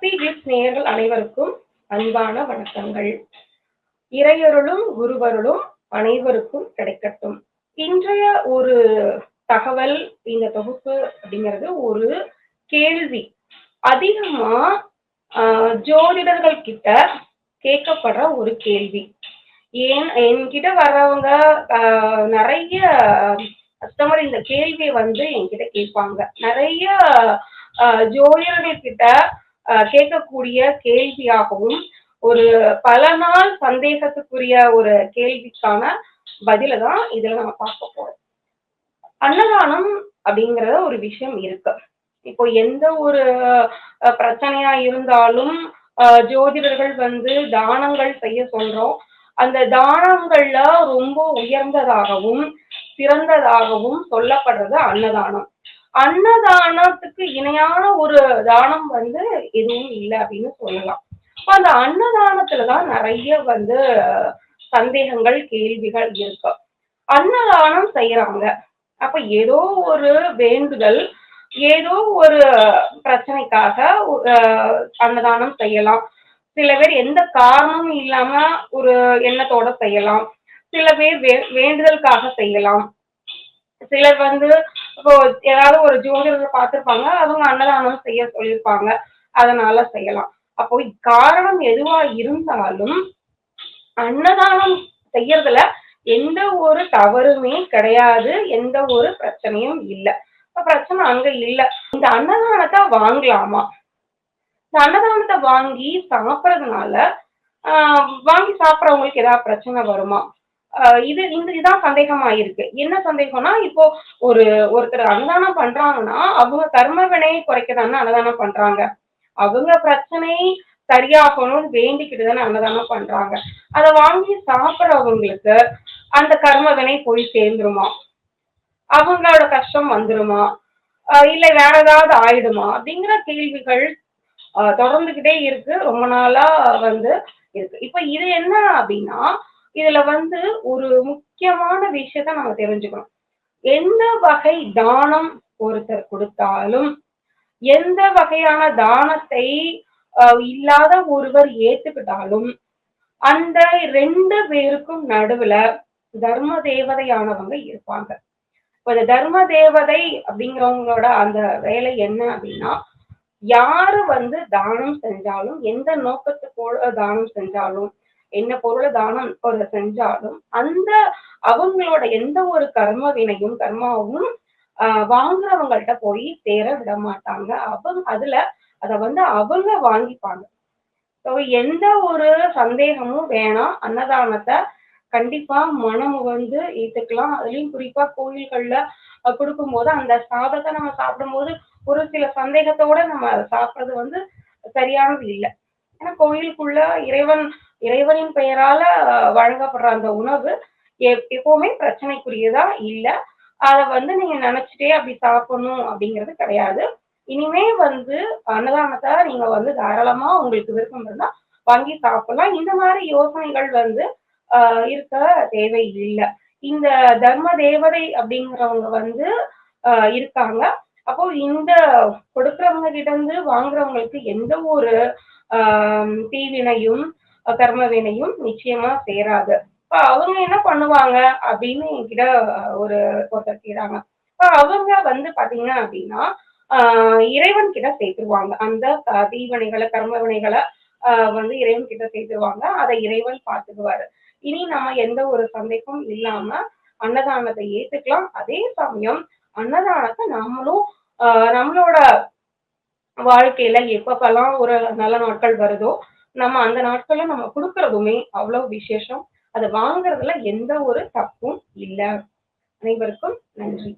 Happy gift நேயர்கள் அனைவருக்கும் அன்பான வணக்கங்கள். இறையருளும் குருவருளும் அனைவருக்கும் கிடைக்கட்டும். இன்றைய ஒரு தகவல் இந்த தொகுப்பு அப்படிங்கிறது ஒரு கேள்வி. அதிகமா ஜோதிடர்கள் கிட்ட கேட்கப்படுற ஒரு கேள்வி. ஏன் என்கிட்ட வர்றவங்க நிறைய கஸ்டமர் இந்த கேள்வியை வந்து என்கிட்ட கேட்பாங்க. நிறைய ஜோதிடர்கள் கிட்ட கேட்கக்கூடிய கேள்வியாகவும் ஒரு பல நாள் சந்தேகத்துக்குரிய ஒரு கேள்விக்கான பதில தான் இதுல நம்ம பார்க்க போறோம். அன்னதானம் அப்படிங்கிற ஒரு விஷயம் இருக்கு. இப்போ எந்த ஒரு பிரச்சனையா இருந்தாலும் ஜோதிடர்கள் வந்து தானங்கள் செய்ய சொல்றோம். அந்த தானங்கள்ல ரொம்ப உயர்ந்ததாகவும் சிறந்ததாகவும் சொல்லப்படுறது அன்னதானம். அன்னதானத்துக்கு இணையான ஒரு தானம் வந்து எதுவும் இல்லை அப்படின்னு சொல்லலாம். இப்போ அந்த அன்னதானத்துலதான் நிறைய வந்து சந்தேகங்கள் கேள்விகள் இருக்கு. அன்னதானம் செய்யறாங்க. அப்ப ஏதோ ஒரு வேண்டுதல் ஏதோ ஒரு பிரச்சனைக்காக அன்னதானம் செய்யலாம். சில பேர் எந்த காரணமும் இல்லாம ஒரு எண்ணத்தோட செய்யலாம். சில பேர் வே வேண்டுதலுக்காக செய்யலாம். சிலர் வந்து இப்போ ஏதாவது ஒரு ஜோதிடரை பார்த்திருப்பாங்க அவங்க அன்னதானம் செய்ய சொல்லியிருப்பாங்க. அதனால செய்யலாம். அப்போ காரணம் எதுவா இருந்தாலும் அன்னதானம் செய்யறதுல எந்த ஒரு தவறுமே கிடையாது எந்த ஒரு பிரச்சனையும் இல்லை. இப்ப பிரச்சனை அங்க இல்ல. இந்த அன்னதானத்தை வாங்கலாமா? இந்த அன்னதானத்தை வாங்கி சாப்பிட்றதுனால ஆஹ் வாங்கி சாப்பிட்றவங்களுக்கு ஏதாவது பிரச்சனை வருமா? இது இந்த இதான் சந்தேகமா இருக்கு என்ன சந்தேகம்னா இப்போ ஒரு ஒருத்தர் அன்னதானம் பண்றாங்கன்னா அவங்க கர்ம வினையை குறைக்க தானே அன்னதானம் பண்றாங்க. அவங்க பிரச்சனை சரியாகணும்னு வேண்டிக்கிட்டு தானே அன்னதானம் பண்றாங்க. அதை வாங்கி சாப்பிட்றவங்களுக்கு அந்த கர்ம வினை போய் சேர்ந்துருமா? அவங்களோட கஷ்டம் வந்துருமா? ஆஹ் இல்ல வேற ஏதாவது ஆயிடுமா? அப்படிங்கிற கேள்விகள் தொடர்ந்துகிட்டே இருக்கு. ரொம்ப நாளா வந்து இருக்கு. இப்ப இது என்ன அப்படின்னா இதுல வந்து ஒரு முக்கியமான விஷயத்த நம்ம தெரிஞ்சுக்கணும். எந்த வகை தானம் ஒருத்தர் கொடுத்தாலும் எந்த வகையான தானத்தை இல்லாத ஒருவர் ஏத்துக்கிட்டாலும் அந்த ரெண்டு பேருக்கும் நடுவுல தர்ம தேவதையானவங்க இருப்பாங்க. இப்ப இந்த தர்ம தேவதை அப்படிங்கிறவங்களோட அந்த வேலை என்ன அப்படின்னா யாரு வந்து தானம் செஞ்சாலும் எந்த நோக்கத்துக்கோட தானம் செஞ்சாலும் என்ன பொருளை தானம் ஒரு செஞ்சாலும் அந்த அவங்களோட எந்த ஒரு கர்ம வினையும் கர்மாவும் ஆஹ் வாங்குறவங்கள்ட்ட போய் சேர விட மாட்டாங்க. அவங்க அதுல அத வந்து அவங்க வாங்கிப்பாங்க. ஸோ எந்த ஒரு சந்தேகமும் வேணாம். அன்னதானத்தை கண்டிப்பா மனம் வந்து ஏத்துக்கலாம். அதுலயும் குறிப்பா கோயில்கள்ல கொடுக்கும் போது அந்த சாதத்தை நம்ம சாப்பிடும் போது ஒரு சில சந்தேகத்தோட நம்ம அதை சாப்பிடுறது வந்து சரியானது இல்லை. ஏன்னா கோயிலுக்குள்ள இறைவன் இறைவனின் பெயரால வழங்கப்படுற அந்த உணவு எப்- எப்பவுமே பிரச்சனைக்குரியதா இல்ல. அதை வந்து நீங்க நினைச்சிட்டே அப்படி சாப்பிடணும் அப்படிங்கிறது கிடையாது. இனிமே வந்து அன்னதானத்தை நீங்க வந்து தாராளமா உங்களுக்கு விருப்பம் இருந்தா வாங்கி சாப்பிடலாம். இந்த மாதிரி யோசனைகள் வந்து ஆஹ் இருக்க தேவை இல்லை இந்த தர்ம தேவதை அப்படிங்கிறவங்க வந்து ஆஹ் இருக்காங்க. அப்போ இந்த கொடுக்கறவங்க கிட்ட இருந்து வாங்குறவங்களுக்கு எந்த ஒரு ஆஹ் தீவினையும் கர்ம வினையும் நிச்சயமா சேராது. இப்ப அவங்க என்ன பண்ணுவாங்க அப்படின்னு என்கிட்ட ஒரு ஒருத்தர் கேட்டாங்க. இப்ப அவங்க வந்து பாத்தீங்க அப்படின்னா ஆஹ் இறைவன் கிட்ட சேர்த்துருவாங்க. அந்த தீவனைகளை கர்ம வினைகளை ஆஹ் வந்து இறைவன் கிட்ட சேர்த்துருவாங்க. அதை இறைவன் பார்த்துக்குவாரு. இனி நம்ம எந்த ஒரு சந்தேகமும் இல்லாம அன்னதானத்தை ஏத்துக்கலாம். அதே சமயம் அன்னதானத்தை நம்மளும் ஆஹ் நம்மளோட வாழ்க்கையில எப்பப்பெல்லாம் ஒரு நல்ல நாட்கள் வருதோ நம்ம அந்த நாட்கள்ல நம்ம கொடுக்கறதுமே அவ்வளவு விசேஷம். அதை வாங்குறதுல எந்த ஒரு தப்பும் இல்லை. அனைவருக்கும் நன்றி.